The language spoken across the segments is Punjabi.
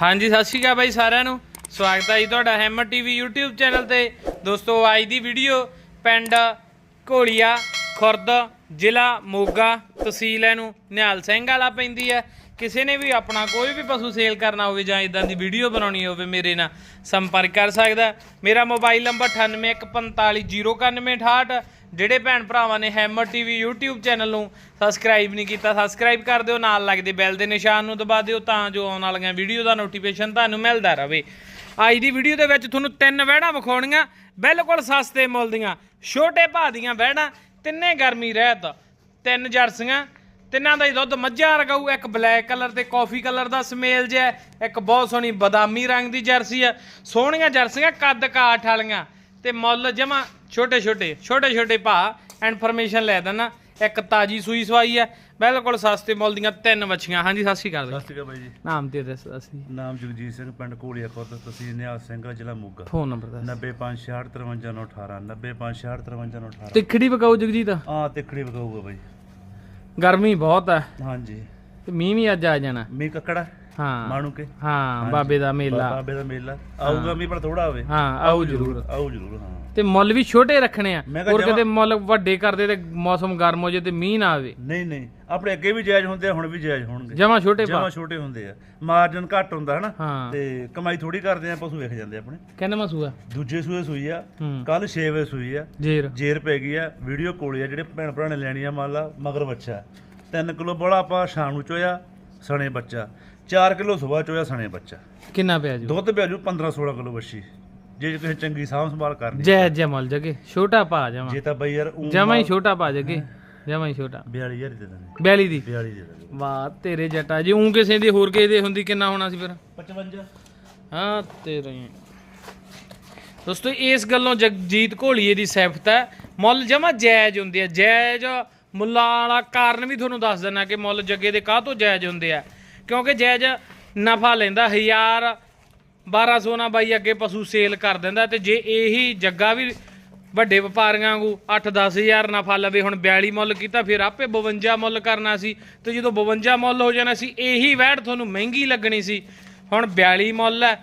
ਹਾਂਜੀ, ਸਤਿ ਸ਼੍ਰੀ ਅਕਾਲ ਬਾਈ ਸਾਰਿਆਂ ਨੂੰ। ਸਵਾਗਤ ਹੈ ਜੀ ਤੁਹਾਡਾ ਹੈਮਰ ਟੀਵੀ YouTube ਚੈਨਲ ਤੇ। ਦੋਸਤੋ, ਅੱਜ ਦੀ ਵੀਡੀਓ ਪਿੰਡ ਘੋਲੀਆ, ਖੁਰਦ, ਜ਼ਿਲ੍ਹਾ ਮੋਗਾ ਤਹਿਸੀਲ ਇਹਨੂੰ ਨਿਹਾਲ ਸਿੰਘ ਵਾਲਾ ਪੈਂਦੀ ਹੈ। ਕਿਸੇ ਨੇ ਵੀ ਆਪਣਾ ਕੋਈ ਵੀ ਪਸ਼ੂ ਸੇਲ ਕਰਨਾ ਹੋਵੇ ਜਾਂ ਇਦਾਂ ਦੀ ਵੀਡੀਓ ਬਣਾਉਣੀ ਹੋਵੇ, ਮੇਰੇ ਨਾਲ ਸੰਪਰਕ ਕਰ ਸਕਦਾ ਮੇਰਾ ਮੋਬਾਈਲ ਨੰਬਰ 9815409168 ਜਿਹੜੇ ਭੈਣ ਭਰਾਵਾਂ ਨੇ ਹੈਮਰ ਟੀਵੀ YouTube ਚੈਨਲ ਨੂੰ ਸਬਸਕ੍ਰਾਈਬ ਨਹੀਂ ਕੀਤਾ ਸਬਸਕ੍ਰਾਈਬ ਕਰ ਦਿਓ, ਨਾਲ ਲੱਗਦੇ ਬੈਲ ਦੇ ਨਿਸ਼ਾਨ ਨੂੰ ਦਬਾ ਦਿਓ ਤਾਂ ਜੋ ਆਉਣ ਵਾਲੀਆਂ ਵੀਡੀਓ ਦਾ ਨੋਟੀਫਿਕੇਸ਼ਨ ਤੁਹਾਨੂੰ ਮਿਲਦਾ ਰਹੇ। ਅੱਜ ਦੀ ਵੀਡੀਓ ਦੇ ਵਿੱਚ ਤੁਹਾਨੂੰ ਤਿੰਨ ਵਹਿੜਾਂ ਵਿਖਾਉਣੀਆਂ, ਬਿਲਕੁਲ ਸਸਤੇ ਮੁੱਲ ਦੀਆਂ, ਛੋਟੇ ਭਾਅ ਦੀਆਂ ਵਹਿੜਾਂ, ਤਿੰਨੇ ਗਰਮੀ ਰਹਿਤ, ਤਿੰਨ ਜਰਸੀਆਂ, ਤਿੰਨਾਂ ਦਾ ਹੀ ਦੁੱਧ ਮੱਝਾਂ ਰਗਾਊ ਇੱਕ ਬਲੈਕ ਕਲਰ ਤੇ ਕਾਫੀ ਕਲਰ ਦਾ ਸਮੇਲ ਜਿਹਾ ਇੱਕ ਬਹੁਤ ਸੋਹਣੀ ਬਦਾਮੀ ਰੰਗ ਦੀ ਜਰਸੀ ਆ ਸੋਹਣੀਆਂ ਜਰਸੀਆਂ ਕੱਦ ਕਾਠ ਵਾਲੀਆਂ ਤੇ ਮੁੱਲ ਜਮਾ ਛੋਟੇ ਛੋਟੇ ਛੋਟੇ ਛੋਟੇ ਭਾ ਇਨਫੋਰਮੇਸ਼ਨ ਲੈ ਦੇਣਾ ਇੱਕ ਤਾਜੀ ਸੂਈ ਸਵਾਈ ਆ ਬਿਲਕੁਲ ਸਸਤੇ ਮੁੱਲ ਦੀਆਂ ਤਿੰਨ ਵੱਛੀਆਂ ਹਾਂਜੀ ਸਤਿ ਸ਼੍ਰੀ ਅਕਾਲ ਸਤਿ ਸ਼੍ਰੀ ਅਕਾਲ ਬਾਈ ਜੀ। ਨਾਮ ਤੇ ਦੱਸ ਅਸੀਂ ਨਾਮ ਜਗਜੀਤ ਸਿੰਘ ਪਿੰਡ ਕੋਲੀਆ ਖੁਰਦ ਤਹਿਸੀਲ ਨਿਹਾਲ ਸਿੰਘ ਜ਼ਿਲ੍ਹਾ ਮੋਗਾ। ਫੋਨ ਨੰਬਰ ਦੱਸ। 9566535918 9566535918 ਤਿੱਖੜੀ ਪਕਾਉ ਜਗਜੀਤ? ਆ ਤਿੱਖੜੀ ਵਗਾਊਗਾ ਬਾਈ। ਗਰਮੀ ਬਹੁਤ ਹੈ ਹਾਂਜੀ। ਤੇ ਮੀਂਹ ਵੀ ਅੱਜ ਆ ਜਾਣਾ। ਮੀ ਕੱਕੜਾ? ਹਾਂ। ਮਾਣੂ ਕੇ? ਹਾਂ ਬਾਬੇ ਦਾ ਮੇਲਾ। ਬਾਬੇ ਦਾ ਮੇਲਾ। ਆਊਗਾ ਵੀ ਪਰ ਥੋੜਾ ਹੋਵੇ ਹਾਂ ਆਓ ਜਰੂਰ। ਆਊ ਜ਼ਰੂਰ ਹਾਂ। ਤੇ ਮੁੱਲ ਵੀ ਛੋਟੇ ਰੱਖਣੇ ਆ। ਮੈਂ ਕਿਹਾ ਹੋਰ ਜਮਾਂ- ਕਿਤੇ ਮੁੱਲ ਵੱਡੇ ਕਰਦੇ ਤੇ ਮੌਸਮ ਗਰਮ ਹੋ ਜੇ ਤੇ ਮੀਂਹ ਨਾ ਆਵੇ। ਨਹੀਂ ਨਹੀਂ। ਆਪਣੇ ਅੱਗੇ ਵੀ ਜਾਇਜ਼ ਹੁੰਦੇ ਆ ਹੁਣ ਵੀ ਜਾਇਜ਼ ਹੋਣਗੇ। ਜਮਾ ਛੋਟੇ ਪਾ। ਜਮਾ ਛੋਟੇ ਹੁੰਦੇ ਆ। ਮਾਰਜਨ ਘੱਟ ਹੁੰਦਾ ਹਨਾ? ਹਾਂ। ਤੇ ਕਮਾਈ ਥੋੜੀ ਕਰਦੇ ਆ ਪਸ਼ੂ ਵੇਖ ਜਾਂਦੇ ਆਪਣੇ। ਕਹਿੰਦਾ ਮਸੂਆ ਦੂਜੇ ਸੂਏ ਸੂਈ ਆ। ਹੂੰ। ਕੱਲ 6 ਵਜੇ ਸੂਈ ਆ। ਜੇਰ। ਜੇਰ ਪੈ ਗਈ ਆ। ਵੀਡੀਓ ਕੋਲੇ ਆ ਜਿਹੜੇ ਭੈਣ ਭਰਾ ਨੇ ਲੈਣੀ ਆ ਮੰਨ ਲਾ ਮਗਰ ਬੱਚਾ। 3 ਕਿਲੋ ਬੋਲਾ ਆਪਾਂ ਸ਼ਾਮ ਨੂੰ ਚੋਇਆ ਸਣੇ ਬੱਚਾ। 4 ਕਿਲੋ ਸਵੇਰ ਚੋਇਆ ਸਣੇ ਬੱਚਾ। ਕਿੰਨਾ ਪਿਆ ਜੂ? ਦੁੱਧ ਪਿਆਜੂ 15 16 ਕਿਲੋ ਬੱਛੀ ਜੇ ਕਿਸੇ ਚੰਗੀ ਸਾਂਭ ਸੰਭਾਲ ਕਰਨੀ ਜੈ ਜੈ ਮੁੱਲ ਜਗੇ ਛੋਟਾ ਪਾ ਜਮਾ। ਜੇ ਤਾਂ ਬਈ ਯਾਰ ਊਂ ਜਮਾ ਹੀ ਛੋਟਾ ਪਾ ਜਗੇ ਜਮਾ ਹੀ ਛੋਟਾ। 42000 ਦੇ ਦਾਂਗੇ। 42 ਦੀ? 42 ਦੇ ਦਾਂਗੇ। ਵਾਹ ਤੇਰੇ ਜੱਟਾ ਜੇ ਉਂ ਕਿਸੇ ਦੀ ਹੋਰ ਕਿਸੇ ਦੀ ਹੁੰਦੀ ਕਿੰਨਾ ਹੋਣਾ ਸੀ ਫਿਰ? 55 ਹਾਂ ਤੇਰੇ। ਦੋਸਤੋ ਇਸ ਗੱਲੋਂ ਜਗਜੀਤ ਘੋਲੀਏ ਦੀ ਸਿਫਤ ਹੈ। ਮੁੱਲ ਜਮਾ ਜਾਇਜ਼ ਹੁੰਦੇ ਆ। ਜਾਇਜ਼ ਮੁੱਲਾਂ ਵਾਲਾ ਕਾਰਨ ਵੀ ਤੁਹਾਨੂੰ ਦੱਸ ਦਿੰਦਾ ਕਿ ਮੁੱਲ ਜੱਗੇ ਦੇ ਕਾਹ ਤੋਂ ਜਾਇਜ਼ ਹੁੰਦੇ ਆ। ਕਿਉਂਕਿ ਜਾਇਜ਼ ਨਫਾ ਲੈਂਦਾ ਹਜ਼ਾਰ 1200 ਨਾ ਬਾਈ ਅੱਗੇ ਪਸ਼ੂ ਸੇਲ ਕਰ ਦਿੰਦਾ ਤੇ ਜੇ ਇਹੀ ਜੱਗਾ ਵੀ ਵੱਡੇ ਵਪਾਰੀਆਂ ਵਾਂਗੂ 8-10 ਹਜ਼ਾਰ ਨਫਾ ਲਵੇ, ਹੁਣ 42 ਮੁੱਲ ਕੀਤਾ, ਫਿਰ ਆਪੇ 52 ਮੁੱਲ ਕਰਨਾ ਸੀ ਤੇ ਜਦੋਂ 52 ਮੁੱਲ ਹੋ ਜਾਣਾ ਸੀ, ਇਹੀ ਵੈੜ ਤੁਹਾਨੂੰ ਮਹਿੰਗੀ ਲੱਗਣੀ ਸੀ। ਹੁਣ 42 ਮੁੱਲ ਹੈ,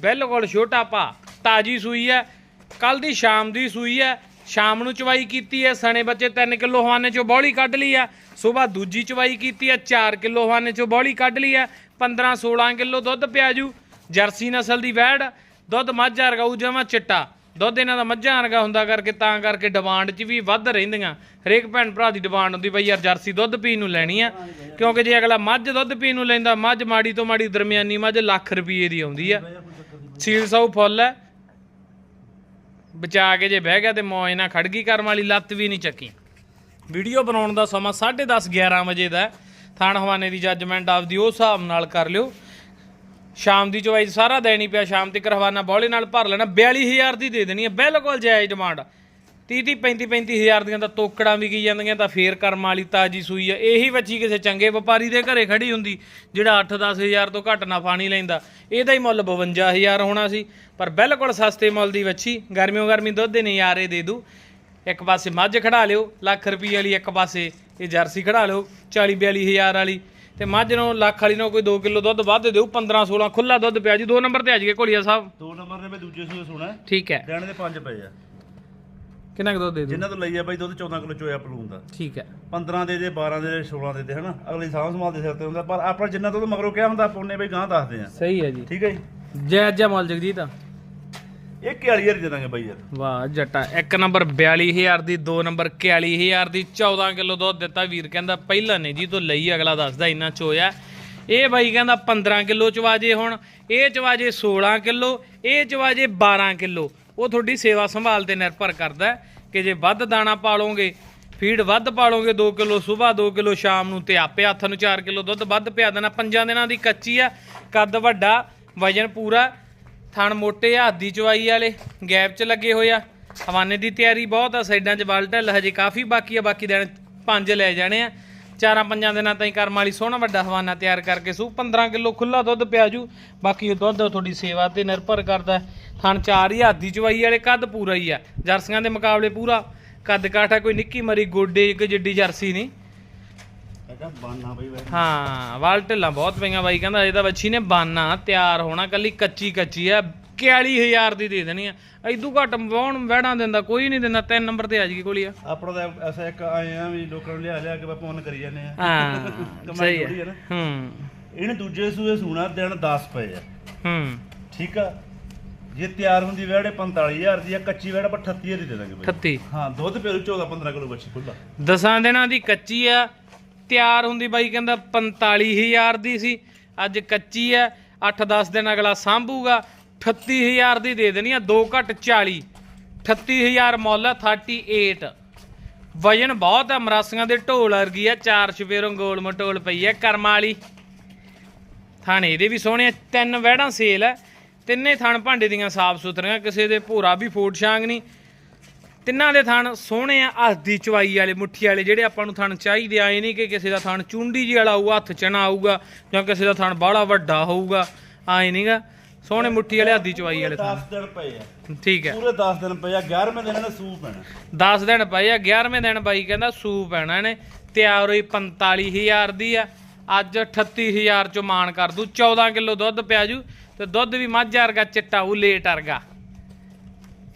ਬਿਲਕੁਲ ਛੋਟਾ ਭਾ, ਤਾਜੀ ਸੂਈ ਹੈ ਕੱਲ ਦੀ ਸ਼ਾਮ ਦੀ ਸੂਈ ਹੈ, ਸ਼ਾਮ ਨੂੰ ਚਵਾਈ ਕੀਤੀ ਹੈ, ਸਣੇ ਬੱਚੇ 3 ਕਿਲੋ ਹਵਾਨੇ ਚੋਂ ਬੌਲੀ ਕੱਢ ਲਈ ਆ ਸਵੇਰ ਦੂਜੀ ਚਵਾਈ ਕੀਤੀ ਹੈ 4 ਕਿਲੋ ਹਵਾਨੇ ਚੋਂ ਬੌਲੀ ਕੱਢ ਲਈ ਹੈ 15 16 ਕਿਲੋ ਦੁੱਧ ਪਿਆਜੂ ਜਰਸੀ ਨਸਲ ਦੀ ਵੈੜ, ਦੁੱਧ ਮੱਝਾਂ ਰਗਾਊ ਜਮਾ ਚਿੱਟਾ। ਦੁੱਧ ਇਹਨਾਂ ਦਾ ਮੱਝਾਂ ਵਰਗਾ ਹੁੰਦਾ ਕਰਕੇ ਤਾਂ ਕਰਕੇ ਡਿਮਾਂਡ 'ਚ ਵੀ ਵੱਧ ਰਹਿੰਦੀਆਂ। ਹਰੇਕ ਭੈਣ ਭਰਾ ਦੀ ਡਿਮਾਂਡ ਹੁੰਦੀ ਬਈ ਯਾਰ ਜਰਸੀ ਦੁੱਧ ਪੀਣ ਨੂੰ ਲੈਣੀ ਆ। ਕਿਉਂਕਿ ਜੇ ਅਗਲਾ ਮੱਝ ਦੁੱਧ ਪੀਣ ਨੂੰ ਲੈਂਦਾ, ਮੱਝ ਮਾੜੀ ਤੋਂ ਮਾੜੀ ਦਰਮਿਆਨੀ ਮੱਝ ਲੱਖ ਰੁਪਏ ਦੀ ਆਉਂਦੀ ਆ। ਸੀਲ ਸੌ ਫੁੱਲ ਹੈ। ਬਚਾ ਕੇ ਜੇ ਬਹਿ ਗਿਆ ਤੇ ਮੌਜ ਨਾਲ ਖੜਗੀ ਕਰਮ ਵਾਲੀ ਲੱਤ ਵੀ ਨਹੀਂ ਚੱਕੀ। ਵੀਡੀਓ ਬਣਾਉਣ ਦਾ ਸਮਾਂ 10:30 11 ਵਜੇ ਦਾ ਥਾਣ ਹਵਾਨੇ ਦੀ ਜੱਜਮੈਂਟ ਆਪਦੀ ਉਸ ਹਿਸਾਬ ਨਾਲ ਕਰ ਲਿਓ। ਸ਼ਾਮ ਦੀ ਚਵਾਈ ਸਾਰਾ ਦੇਣੀ ਪਿਆ, ਸ਼ਾਮ 'ਤੇ ਕਰਵਾਨਾ ਬੌਲੇ ਨਾਲ ਭਰ ਲੈਣਾ। 42000 ਦੀ ਦੇ ਦੇਣੀ ਹੈ, ਬਿਲਕੁਲ ਜਾਇਜ਼ ਡਿਮਾਂਡ। 30 30 35 35000 ਦੀਆਂ ਤਾਂ ਤੋਕੜਾਂ ਵੀ ਕੀ ਜਾਂਦੀਆਂ, ਤਾਂ ਫੇਰ ਕਰਮ ਵਾਲੀ ਤਾਜੀ ਸੂਈ ਆ। ਇਹੀ ਵੱਛੀ ਕਿਸੇ ਚੰਗੇ ਵਪਾਰੀ ਦੇ ਘਰੇ ਖੜੀ ਹੁੰਦੀ, ਜਿਹੜਾ 8-10000 ਤੋਂ ਘੱਟ ਨਾ ਪਾਣੀ ਲੈਂਦਾ। ਇਹਦਾ ਹੀ ਮੁੱਲ 52000 ਹੋਣਾ ਸੀ। ਪਰ ਬਿਲਕੁਲ ਸਸਤੇ ਮੁੱਲ ਦੀ ਵੱਛੀ, ਗਰਮੀਓ ਗਰਮੀ ਦੁੱਧ ਦੇ ਨਜ਼ਾਰੇ ਦੇ ਦੂ। ਇੱਕ ਪਾਸੇ ਮੱਝ ਖੜਾ ਲਿਓ, ਲੱਖ ਰੁਪਏ ਵਾਲੀ, ਇੱਕ ਪਾਸੇ ਇਹ ਜਰਸੀ ਖੜਾ ਲਿਓ 40 42000 ਵਾਲੀ। ਤੇ ਮੱਝ ਨੂੰ ਲੱਖ ਵਾਲੀ ਨੂੰ ਕੋਈ 2 ਕਿਲੋ ਦੁੱਧ ਵੱਧ ਦਿਓ 15 16 ਖੁੱਲਾ ਦੁੱਧ ਪਿਆ ਜੀ ਦੋ ਨੰਬਰ ਤੇ ਆ ਜੀਏ ਘੋਲੀਆ ਸਾਹਿਬ। ਦੋ ਨੰਬਰ ਨੇ ਮੈਂ ਦੂਜੇ ਸੂਏ ਸੁਣਾ ਠੀਕ ਹੈ। ਦੇਣ ਦੇ ਪੰਜ ਪਏ ਆ। ਕਿੰਨਾ ਕੁ ਦੁੱਧ ਦੇ ਦੂ ਜਿਨ੍ਹਾਂ ਤੋਂ ਲਈ ਆ ਬਾਈ ਦੁੱਧ 14 ਕਿਲੋ ਚੋਇਆ ਪਲੂਨ ਦਾ। ਠੀਕ ਹੈ। 15 ਦੇ ਦੇ 12 ਦੇ ਦੇ 16 ਦੇ ਦੇ ਹਨਾ? ਅਗਲੀ ਸਾਂਭ ਸੰਭਾਲ ਦੇ ਸਿਰ ਤੇ ਹੁੰਦਾ ਪਰ ਆਪਣਾ ਜਿੰਨਾ ਤੋਂ ਮਗਰੋਂ ਕਿਹਾ ਹੁੰਦਾ ਉਹਨੇ ਬਈ ਗਾਂ ਦੱਸਦੇ ਆ। ਸਹੀ ਹੈ ਜੀ। ਠੀਕ ਹੈ ਜੀ? ਜੈ ਜੈ ਮੁੱਲ ਜਗਜੀਤ। ਇਹ 41000 ਦੇ ਦਾਂਗੇ ਬਾਈ ਯਾਰ। ਵਾਹ, ਜੱਟਾ, ਇੱਕ ਨੰਬਰ 42000 ਦੀ, ਦੋ ਨੰਬਰ 41000 ਦੀ 14 ਕਿਲੋ ਦੁੱਧ ਦਿੱਤਾ ਵੀਰ, ਕਹਿੰਦਾ ਪਹਿਲਾਂ ਨੇ ਜੀ ਤੋਂ ਲਈ, ਅਗਲਾ ਦੱਸਦਾ ਇੰਨਾ ਚੋਇਆ। ਇਹ ਬਾਈ ਕਹਿੰਦਾ 15 ਕਿਲੋ ਚਵਾਜੇ ਹੁਣ, ਇਹ ਚਵਾਜੇ 16 ਕਿਲੋ, ਇਹ ਚਵਾਜੇ 12 ਕਿਲੋ। ਉਹ ਤੁਹਾਡੀ ਸੇਵਾ ਸੰਭਾਲ ਤੇ ਨਿਰਭਰ ਕਰਦਾ ਕਿ ਜੇ ਵੱਧ ਦਾਣਾ ਪਾਲੋਗੇ, ਫੀਡ ਵੱਧ ਪਾਲੋਗੇ 2 ਕਿਲੋ ਸਵੇਰ 2 ਕਿਲੋ ਸ਼ਾਮ ਨੂੰ, ਤੇ ਆਪੇ ਹੱਥ ਨੂੰ 4 ਕਿਲੋ ਦੁੱਧ ਵੱਧ ਪਿਆ ਦੇਣਾ। ਪੰਜਾਂ ਦਿਨਾਂ ਦੀ ਕੱਚੀ ਆ, ਕੱਦ ਵੱਡਾ, ਵਜਨ ਪੂਰਾ ਥਣ ਮੋਟੇ ਆ, ਹੱਦੀ ਚਵਾਈ ਵਾਲੇ, ਗੈਪ 'ਚ ਲੱਗੇ ਹੋਏ ਆ। ਹਵਾਨੇ ਦੀ ਤਿਆਰੀ ਬਹੁਤ ਆ, ਸਾਈਡਾਂ 'ਚ ਬਲ ਢਿੱਲ ਹਜੇ ਕਾਫੀ ਬਾਕੀ ਆ, ਬਾਕੀ ਦਿਨ ਪੰਜ ਲੈ ਜਾਣੇ ਆ। ਚਾਰਾਂ ਪੰਜਾਂ ਦਿਨਾਂ ਤਾਈਂ ਕਰਮ ਵਾਲੀ ਸੋਹਣਾ ਵੱਡਾ ਹਵਾਨਾ ਤਿਆਰ ਕਰਕੇ ਸੂ। 15 ਕਿਲੋ ਖੁੱਲਾ ਦੁੱਧ ਪਿਆ ਜੂ। ਬਾਕੀ ਉਹ ਦੁੱਧ ਤੁਹਾਡੀ ਸੇਵਾ ਤੇ ਨਿਰਭਰ ਕਰਦਾ ਹੈ। ਥਣ ਚਾਰ ਹੀ ਹੱਦੀ ਚਵਾਈ ਵਾਲੇ, ਕੱਦ ਪੂਰਾ ਹੀ ਆ। ਜਰਸੀਆਂ ਦੇ ਮੁਕਾਬਲੇ ਪੂਰਾ। ਕੱਦ ਕਾਠਾ ਕੋਈ ਨਿੱਕੀ ਮਰੀ ਗੋਡੇ ਇੱਕ ਜਿੱਡੀ ਜਰਸੀ ਨਹੀਂ। ਇਹਦਾ ਬਾਨਾ ਬਈ ਵੇ ਹਾਂ ਵਾਲ ਢਿੱਲਾਂ ਬਹੁਤ ਪਈਆਂ ਬਾਈ ਕਹਿੰਦਾ ਇਹ ਤਾਂ ਬੱਚੀ ਨੇ ਬਾਨਾ ਤਿਆਰ ਹੋਣਾ ਕੱਲੀ ਕੱਚੀ ਕੱਚੀ ਆ 41000 ਦੀ ਦੇ ਦੇਣੀ ਆ। ਐਦੂ ਘੱਟ ਵਾਉਣ ਵਹਿਣਾ ਦਿੰਦਾ ਕੋਈ ਨਹੀਂ ਦਿੰਦਾ ਤਿੰਨ ਨੰਬਰ ਤੇ ਆ ਜੀ ਕੋਲੀ ਆ। ਆਪਣਾ ਤਾਂ ਐਸਾ ਇੱਕ ਆਏ ਆ ਵੀ ਲੋਕਾਂ ਨੂੰ ਲਿਆ ਲਿਆ ਕੇ ਆਪਾਂ ਫੋਨ ਕਰੀ ਜਾਂਦੇ ਆ। ਹਾਂ ਸਹੀ ਹੈ। ਹੂੰ। ਇਹਨੇ ਦੂਜੇ ਸੂਏ ਸੂਣਾ ਦਿਨ 10 ਪਏ ਆ। ਹੂੰ। ਠੀਕ ਆ? ਜੇ ਤਿਆਰ ਹੁੰਦੀ ਵੈੜੇ 45000 ਦੀ ਆ ਕੱਚੀ ਵੈੜ ਆਪਾਂ 38000 ਦੀ ਦੇ ਦਾਂਗੇ ਬਈ। 38 ਹਾਂ ਦੁੱਧ ਪਿਓ 14 15 ਕਿਲੋ ਬੱਚੀ ਖੁੱਲਾ ਦਸਾਂ ਦਿਨਾਂ ਦੀ ਕੱਚੀ ਆ ਤਿਆਰ ਹੁੰਦੀ ਬਾਈ ਕਹਿੰਦਾ 45000 ਦੀ ਸੀ ਅੱਜ ਕੱਚੀ ਹੈ 8-10 ਦਿਨ ਅਗਲਾ ਸਾਂਭੂਗਾ 38000 ਦੀ ਦੇ ਦੇਣੀ ਆ 2 ਘੱਟ 40 38000 ਮੁੱਲ ਆ 38 ਵਜਨ ਬਹੁਤ ਹੈ ਮਰਾਸੀਆਂ ਦੇ ਢੋਲ ਵਰਗੀ ਆ ਚਾਰ ਛਪੇਰੋਂ ਗੋਲ ਮਟੋਲ ਪਈ ਆ ਕਰਮਾਂ ਵਾਲੀ। ਥਾਣੇ ਇਹਦੇ ਵੀ ਸੋਹਣੇ ਆ, ਤਿੰਨ ਵਹਿੜਾਂ ਸੇਲ ਹੈ ਤਿੰਨੇ ਥਣ ਭਾਂਡੇ ਦੀਆਂ ਸਾਫ਼ ਸੁਥਰੀਆਂ ਕਿਸੇ ਦੇ ਭੋਰਾ ਵੀ ਫੋਟ ਛਾਂਗ ਨਹੀਂ ਤਿੰਨਾਂ ਦੇ ਥਣ ਸੋਹਣੇ ਆ ਹੱਥ ਦੀ ਚਵਾਈ ਵਾਲੇ ਮੁੱਠੀ ਵਾਲੇ ਜਿਹੜੇ ਆਪਾਂ ਨੂੰ ਥਣ ਚਾਹੀਦੇ ਆਏ ਨਹੀਂ ਕਿ ਕਿਸੇ ਦਾ ਥਣ ਚੁੰਡੀ ਜੀ ਵਾਲਾ ਆਊਗਾ ਹੱਥ ਚਣਾ ਆਊਗਾ ਜਾਂ ਕਿਸੇ ਦਾ ਥਣ ਬਾਹਲਾ ਵੱਡਾ ਹੋਊਗਾ ਆਏ ਨਹੀਂਗਾ। ਸੋਹਣੇ ਮੁੱਠੀ ਵਾਲੇ ਹੱਥ ਦੀ ਚਵਾਈ ਵਾਲੇ ਥਣ। 10 ਦਿਨ ਪਏ ਆ। ਠੀਕ ਹੈ। ਪੂਰੇ 10 ਦਿਨ ਪਏ ਆ 11ਵੇਂ ਦਿਨ ਇਹਨੇ ਸੂਪ ਪੈਣਾ। 10 ਦਿਨ ਪਏ ਆ 11ਵੇਂ ਦਿਨ ਬਾਈ ਕਹਿੰਦਾ ਸੂ ਪੈਣਾ ਇਹਨੇ। ਤਿਆਰ ਹੋਈ 45000 ਦੀ ਆ ਅੱਜ 38000 ਚ ਮਾਨ ਕਰ ਦੂ। 14 ਕਿਲੋ ਦੁੱਧ ਪਿਆ ਜੂ ਤੇ ਦੁੱਧ ਵੀ ਮੱਝ ਵਰਗਾ ਚਿੱਟਾ ਉਹ ਲੇਟ ਵਰਗਾ।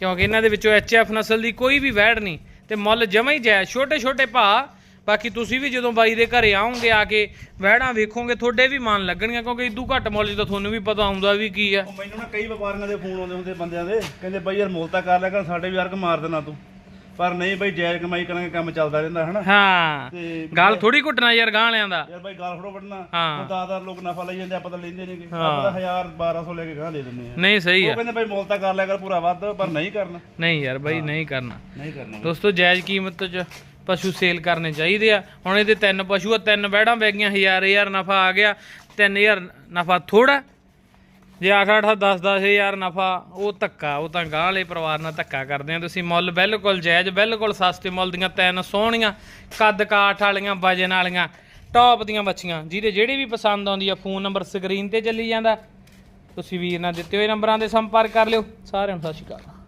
ਕਿਉਂਕਿ ਇਹਨਾਂ ਦੇ ਵਿੱਚੋਂ ਐਚਐਫ ਨਸਲ ਦੀ ਕੋਈ ਵੀ ਵੈੜ ਨਹੀਂ ਤੇ ਮੁੱਲ ਜਮਾ ਹੀ ਜਾਇਜ਼ ਛੋਟੇ ਛੋਟੇ ਭਾ, ਬਾਕੀ ਤੁਸੀਂ ਵੀ ਜਦੋਂ ਬਾਈ ਦੇ ਘਰੇ ਆਉਂਗੇ ਆ ਕੇ ਵਹਿੜਾਂ ਵੇਖੋਗੇ, ਤੁਹਾਡੇ ਵੀ ਮਨ ਲੱਗਣਗੀਆਂ, ਕਿਉਂਕਿ ਇਦੂ ਘੱਟ ਮੁੱਲ 'ਚ ਤਾਂ ਤੁਹਾਨੂੰ ਵੀ ਪਤਾ ਆਉਂਦਾ ਵੀ ਕੀ ਆ। ਮੈਨੂੰ ਨਾ ਕਈ ਵਪਾਰੀਆਂ ਦੇ ਫੋਨ ਆਉਂਦੇ ਹੁੰਦੇ ਬੰਦਿਆਂ ਦੇ, ਕਹਿੰਦੇ ਬਾਈ ਯਾਰ ਮੁੱਲ ਤਾਂ ਕਰ ਲਿਆ ਕਰ, ਸਾਡੇ ਵੀ ਯਾਰ ਮਾਰ ਦੇਣਾ ਤੂੰ। ਪਰ ਨਹੀਂ ਬਈ ਜਾਇਜ਼ ਕਮਾਈ ਕਰਾਂਗੇ ਕੰਮ ਚੱਲਦਾ ਰਹਿੰਦਾ ਹਨਾ? ਹਾਂ। ਤੇ ਗੱਲ ਥੋੜੀ ਘੁੱਟਣਾ ਯਾਰ ਗਾਂ ਲਿਆਂ ਦਾ। ਯਾਰ ਬਾਈ ਗਾਲ ਫੜੋ ਵੱਢਣਾ। ਹਾਂ। ਹੁਣ ਦਾਦਾਰ ਲੋਕ ਨਫਾ ਲਈ ਜਾਂਦੇ ਆਪਾਂ ਤਾਂ ਲੈਂਦੇ ਨਹੀਂਗੇ। ਆਪਾਂ ਤਾਂ 1000 1200 ਲੈ ਕੇ ਗਾਂ ਦੇ ਦਿੰਦੇ ਆ। ਨਹੀਂ ਸਹੀ ਉਹ ਆ ਕਹਿੰਦੇ ਬਈ ਮੁੱਲ ਤਾਂ ਕਰ ਲਿਆ ਕਰ ਪੂਰਾ ਵੱਧ ਪਰ ਨਹੀਂ ਕਰਨਾ। ਨਹੀਂ ਯਾਰ ਬਾਈ ਨਹੀਂ ਕਰਨਾ। ਨਹੀਂ ਕਰਨਾ। ਦੋਸਤੋ ਜਾਇਜ਼ ਕੀਮਤ 'ਚ ਪਸ਼ੂ ਸੇਲ ਕਰਨੇ ਚਾਹੀਦੇ ਆ। ਹੁਣ ਇਹਦੇ ਤਿੰਨ ਪਸ਼ੂ ਆ ਤਿੰਨ ਵੈੜਾਂ ਵਗ ਗਈਆਂ ਹਜ਼ਾਰ ਹਜ਼ਾਰ ਨਫਾ ਆ ਗਿਆ 3000 ਨਫਾ ਥੋੜਾ ਜੇ 8 8 10 10000 ਨਫਾ, ਉਹ ਧੱਕਾ, ਉਹ ਤਾਂ ਗਾਂ ਵਾਲੇ ਪਰਿਵਾਰ ਨਾਲ ਧੱਕਾ ਕਰਦੇ ਆ। ਤੁਸੀਂ ਮੁੱਲ ਬਿਲਕੁਲ ਜਾਇਜ਼, ਬਿਲਕੁਲ ਸਸਤੇ ਮੁੱਲ ਦੀਆਂ ਤਿੰਨ ਸੋਹਣੀਆਂ, ਕੱਦ ਕਾਠ ਵਾਲੀਆਂ, ਵਜਨ ਵਾਲੀਆਂ ਟੌਪ ਦੀਆਂ ਬੱਚੀਆਂ। ਜਿਹਦੇ ਜਿਹੜੀ ਵੀ ਪਸੰਦ ਆਉਂਦੀ ਆ ਫੋਨ ਨੰਬਰ ਸਕਰੀਨ ਤੇ ਚੱਲੀ ਜਾਂਦਾ। ਤੁਸੀਂ ਵੀਰ ਨਾਲ ਦਿੱਤੇ ਹੋਏ ਨੰਬਰਾਂ 'ਤੇ ਸੰਪਰਕ ਕਰ ਲਿਓ। ਸਾਰਿਆਂ ਨੂੰ ਸਤਿ ਸ਼੍ਰੀ ਅਕਾਲ।